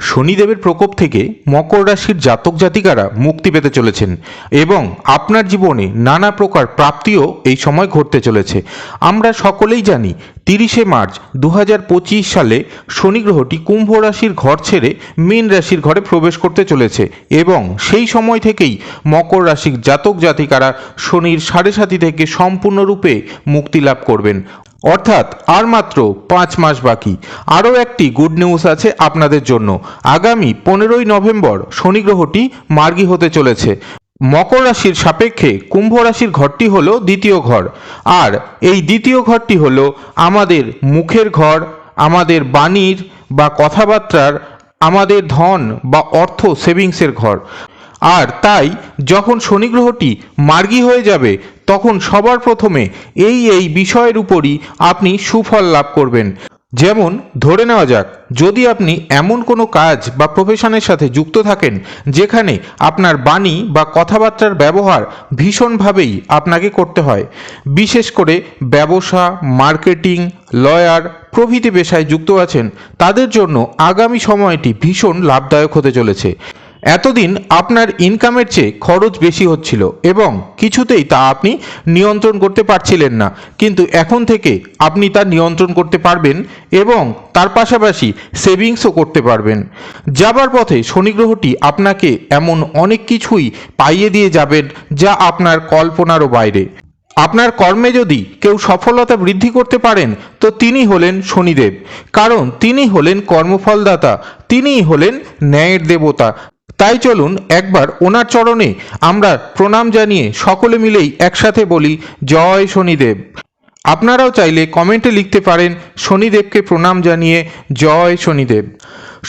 শনিদেবের প্রকোপ থেকে মকর রাশির জাতক জাতিকারা মুক্তি পেতে চলেছেন এবং আপনার জীবনে নানা প্রকার প্রাপ্তিও এই সময় ঘটতে চলেছে। আমরা সকলেই জানি, তিরিশে মার্চ দু হাজার পঁচিশ সালে শনি গ্রহটি কুম্ভ রাশির ঘর ছেড়ে মীন রাশির ঘরে প্রবেশ করতে চলেছে এবং সেই সময় থেকেই মকর রাশির জাতক জাতিকারা শনির সাড়ে সাথী থেকে সম্পূর্ণরূপে মুক্তি লাভ করবেন। অর্থাৎ আর মাত্র পাঁচ মাস বাকি। আরও একটি গুড নিউজ আছে আপনাদের জন্য। আগামী পনেরোই নভেম্বর শনি গ্রহটি মার্গী হতে চলেছে। মকর রাশির সাপেক্ষে কুম্ভ রাশির ঘরটি হলো দ্বিতীয় ঘর। আর এই দ্বিতীয় ঘরটি হলো আমাদের মুখের ঘর, আমাদের বাণীর বা কথাবার্তার, আমাদের ধন বা অর্থ সেভিংসের ঘর। আর তাই যখন শনি গ্রহটি মার্গী হয়ে যাবে, তখন সবার প্রথমে এই এই বিষয়ের উপরই আপনি সুফল লাভ করবেন। যেমন, ধরে নেওয়া যাক, যদি আপনি এমন কোনো কাজ বা প্রফেশনের সাথে যুক্ত থাকেন, যেখানে আপনার বাণী বা কথাবার্তার ব্যবহার ভীষণভাবেই আপনাকে করতে হয়, বিশেষ করে ব্যবসা, মার্কেটিং, লয়ার, প্রভৃতি পেশায় যুক্ত আছেন, তাদের জন্য আগামী সময়টি ভীষণ লাভদায়ক হতে চলেছে। এতদিন আপনার ইনকামের চেয়ে খরচ বেশি হচ্ছিল এবং কিছুতেই তা আপনি নিয়ন্ত্রণ করতে পারছিলেন না। কিন্তু এখন থেকে আপনি তা নিয়ন্ত্রণ করতে পারবেন এবং তার পাশাপাশি সেভিংসও করতে পারবেন। যাবার পথে শনি গ্রহটি আপনাকে এমন অনেক কিছুই পাইয়ে দিয়ে যাবেন যা আপনার কল্পনারও বাইরে। আপনার কর্মে যদি কেউ সফলতা বৃদ্ধি করতে পারেন, তো তিনি হলেন শনিদেব। কারণ তিনি হলেন কর্মফলদাতা, তিনিই হলেন ন্যায়ের দেবতা। তাই চলুন একবার ওনার চরণে আমরা প্রণাম জানিয়ে সকলে মিলেই একসাথে বলি, জয় শনিদেব। আপনারাও চাইলে কমেন্টে লিখতে পারেন, শনিদেবকে প্রণাম জানিয়ে জয় শনিদেব।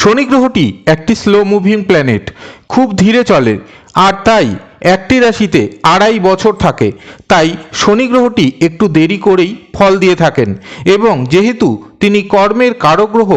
শনি গ্রহটি একটি স্লো মুভিং প্ল্যানেট খুব ধীরে চলে, আর তাই একটি রাশিতে আড়াই বছর থাকে। তাই শনি গ্রহটি একটু দেরি করেই ফল দিয়ে থাকেন, এবং যেহেতু তিনি কর্মের কারগ্রহ,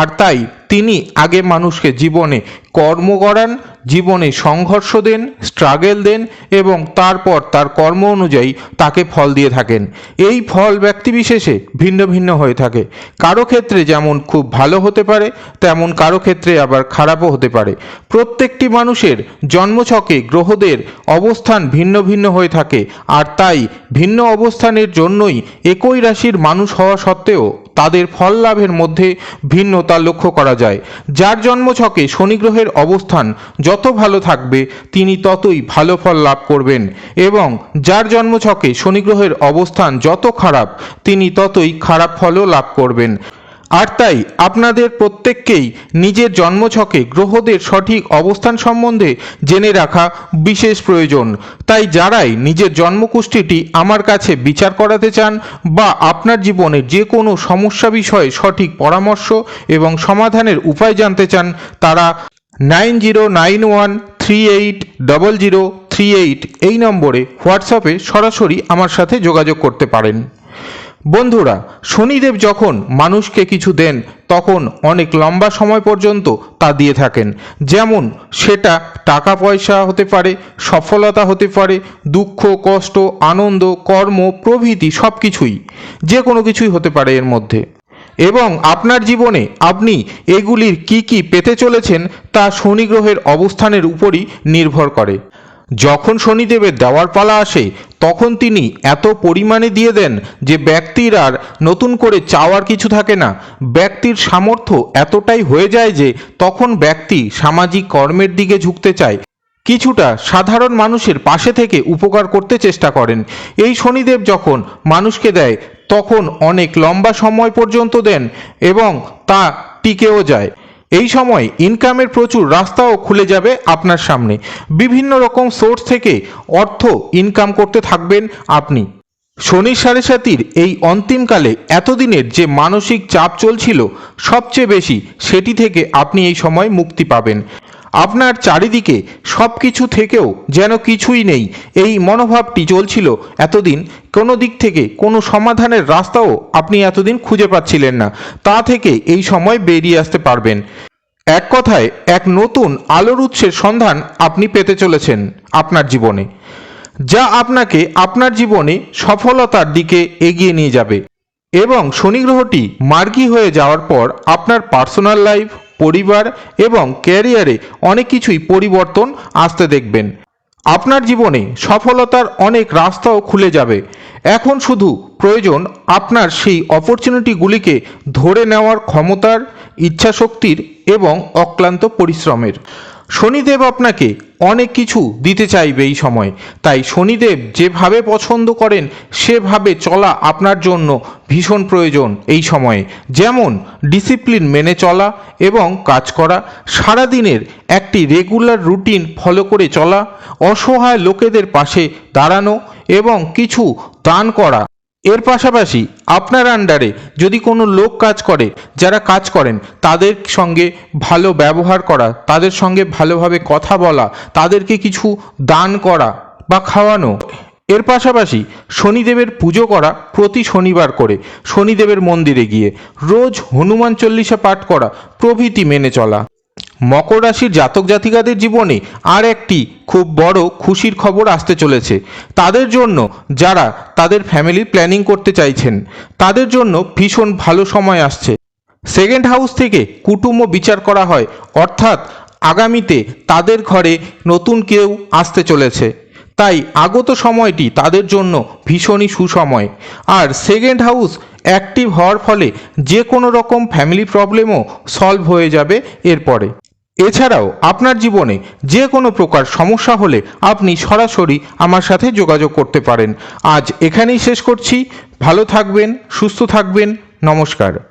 আর তাই তিনি আগে মানুষকে জীবনে কর্ম করান জীবনে সংঘর্ষ দেন স্ট্রাগেল দেন এবং তারপর তার কর্ম অনুযায়ী তাকে ফল দিয়ে থাকেন। এই ফল ব্যক্তিবিশেষে ভিন্ন ভিন্ন হয়ে থাকে। কারও ক্ষেত্রে যেমন খুব ভালো হতে পারে, তেমন কারও ক্ষেত্রে আবার খারাপও হতে পারে। প্রত্যেকটি মানুষের জন্মছকে গ্রহদের অবস্থান ভিন্ন ভিন্ন হয়ে থাকে, আর তাই ভিন্ন অবস্থানের জন্যই একই রাশির মানুষ হওয়া সত্ত্বেও তাদের ফল লাভের মধ্যে ভিন্নতা লক্ষ্য করা যায়। যার জন্মছকে শনিগ্রহের অবস্থান যত ভালো থাকবে, তিনি ততই ভালো ফল লাভ করবেন এবং যার জন্মছকে শনিগ্রহের অবস্থান যত খারাপ, তিনি ততই খারাপ ফলও লাভ করবেন। আর তাই আপনাদের প্রত্যেককেই নিজের জন্মছকে গ্রহদের সঠিক অবস্থান সম্বন্ধে জেনে রাখা বিশেষ প্রয়োজন। তাই যারাই নিজের জন্মকুষ্ঠিটি আমার কাছে বিচার করাতে চান বা আপনার জীবনের যে কোনো সমস্যা বিষয়ে সঠিক পরামর্শ এবং সমাধানের উপায় জানতে চান, তারা nine zero nine one three eight double zero three eight এই নম্বরে হোয়াটসঅ্যাপে সরাসরি আমার সাথে যোগাযোগ করতে পারেন। বন্ধুরা, শনিদেব যখন মানুষকে কিছু দেন, তখন অনেক লম্বা সময় পর্যন্ত তা দিয়ে থাকেন। যেমন, সেটা টাকা পয়সা হতে পারে, সফলতা হতে পারে, দুঃখ, কষ্ট, আনন্দ, কর্ম, প্রভৃতি সব কিছুই যে কোনো কিছুই হতে পারে এর মধ্যে। এবং আপনার জীবনে আপনি এগুলির কি কি পেতে চলেছেন, তা শনি গ্রহের অবস্থানের উপরই নির্ভর করে। যখন শনিদেবের দেওয়ার পালা আসে, তখন তিনি এত পরিমাণে দিয়ে দেন যে ব্যক্তির আর নতুন করে চাওয়ার কিছু থাকে না। ব্যক্তির সামর্থ্য এতটাই হয়ে যায় যে তখন ব্যক্তি সামাজিক কর্মের দিকে ঝুঁকতে চায়। কিছুটা সাধারণ মানুষের পাশে থেকে উপকার করতে চেষ্টা করেন। এই শনিদেব যখন মানুষকে দেয়, তখন অনেক লম্বা সময় পর্যন্ত দেন এবং তা টিকেও যায়। এই সময় ইনকামের প্রচুর রাস্তাও খুলে যাবে আপনার সামনে। বিভিন্ন রকম সোর্স থেকে অর্থ ইনকাম করতে থাকবেন আপনি। শনি সাড়ে সাতির এই অন্তিমকালে এতদিনের যে মানসিক চাপ চলছিল, সবচেয়ে বেশি সেটি থেকে আপনি এই সময় মুক্তি পাবেন। আপনার চারিদিকে সব কিছু থেকেও যেন কিছুই নেই। এই মনোভাবটি চলছিল এতদিন। কোনো দিক থেকে কোনো সমাধানের রাস্তাও আপনি এতদিন খুঁজে পাচ্ছিলেন না। তা থেকে এই সময় বেরিয়ে আসতে পারবেন। এক কথায়, এক নতুন আলোর উৎসের সন্ধান আপনি পেতে চলেছেন আপনার জীবনে। যা আপনাকে আপনার জীবনে সফলতার দিকে এগিয়ে নিয়ে যাবে। এবং শনি গ্রহটি মার্গী হয়ে যাওয়ার পর আপনার পার্সোনাল লাইফ পরিবার এবং ক্যারিয়ারে অনেক কিছুই পরিবর্তন আসতে দেখবেন। আপনার জীবনে সফলতার অনেক রাস্তাও খুলে যাবে। এখন শুধু প্রয়োজন আপনার সেই অপরচুনিটিগুলিকে ধরে নেওয়ার ক্ষমতার, ইচ্ছাশক্তির এবং অক্লান্ত পরিশ্রমের। শনিদেব আপনাকে অনেক কিছু দিতে চাইবে এই সময়। তাই শনিদেব যেভাবে পছন্দ করেন, সেভাবে চলা আপনার জন্য ভীষণ প্রয়োজন এই সময়ে। যেমন ডিসিপ্লিন মেনে চলা এবং কাজ করা, সারাদিনের একটি রেগুলার রুটিন ফলো করে চলা, অসহায় লোকেদের পাশে দাঁড়ানো এবং কিছু দান করা। এর পাশাপাশি আপনার আন্ডারে যদি কোনো লোক কাজ করে, যারা কাজ করেন, তাদের সঙ্গে ভালো ব্যবহার করা, তাদের সঙ্গে ভালোভাবে কথা বলা, তাদেরকে কিছু দান করা বা খাওয়ানো। এর পাশাপাশি শনিদেবের পুজো করা প্রতি শনিবার করে, শনিদেবের মন্দিরে গিয়ে রোজ হনুমান চল্লিশা পাঠ করা প্রভৃতি মেনে চলা। মকর রাশির জাতক জাতিকাদের জীবনে আর একটি খুব বড় খুশির খবর আসতে চলেছে। তাদের জন্য যারা তাদের ফ্যামিলি প্ল্যানিং করতে চাইছেন, তাদের জন্য ভীষণ ভালো সময় আসছে। সেকেন্ড হাউস থেকে কুটুম্ব বিচার করা হয়, অর্থাৎ আগামীতে তাদের ঘরে নতুন কেউ আসতে চলেছে। তাই আগত সময়টি তাদের জন্য ভীষণই সুসময়। আর সেকেন্ড হাউস অ্যাক্টিভ হওয়ার ফলে যে কোনো রকম ফ্যামিলি প্রবলেমও সলভ হয়ে যাবে এরপরে। এছাড়াও আপনার জীবনে যে কোনো প্রকার সমস্যা হলে আপনি সরাসরি আমার সাথে যোগাযোগ করতে পারেন। আজ এখানেই শেষ করছি। ভালো থাকবেন, সুস্থ থাকবেন। নমস্কার।